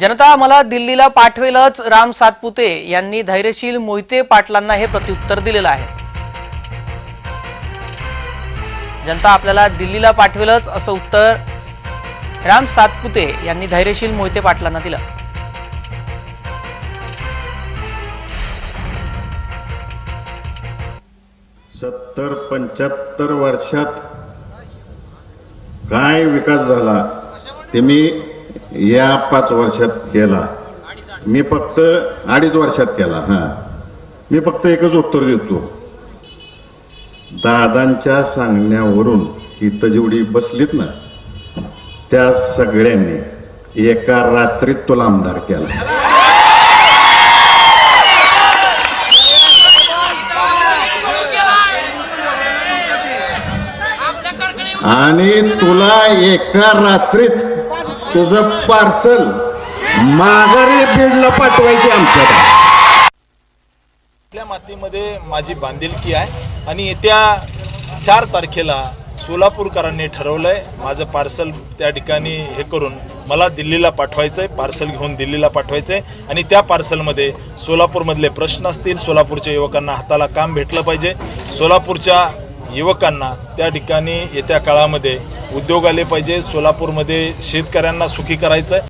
जनता मला दिल्लीला पाठवेलच. राम सातपुते यांनी धैर्यशील मोहिते पाटलांना हे प्रत्युत्तर दिलेलं आहे. जनता आपल्याला दिल्लीला पाठवेलच असं उत्तर राम सातपुते यांनी धैर्यशील मोहिते पाटलांना दिलं. सत्तर पंच्याहत्तर वर्षात काय विकास झाला? ते मी या पाच वर्षात केला. मी फक्त अडीच वर्षात केला हां. मी फक्त एकच उत्तर देतो. दादांच्या सांगण्यावरून इथं जेवढी बसलीत ना त्या सगळ्यांनी एका रात्रीत तुला आमदार केला. आणि तुला एका रात्रीत तुझं पार्सल माघारी बीडला पाठवायचे आमच्याकडे. इथल्या मातीमध्ये माझी बांधिलकी आहे आणि येत्या चार तारखेला सोलापूरकरांनी ठरवलंय माझं पार्सल त्या ठिकाणी हे करून मला दिल्लीला पाठवायचं आहे पार्सल घेऊन दिल्लीला पाठवायचं आहे आणि त्या पार्सलमध्ये सोलापूरमधले प्रश्न असतील सोलापूरच्या युवकांना हाताला काम भेटलं पाहिजे. सोलापूरच्या युवकांना त्या ठिकाणी येत्या काळामध्ये उद्योग आले पाहिजे. सोलापूरमध्ये शेतकऱ्यांना सुखी करायचं आहे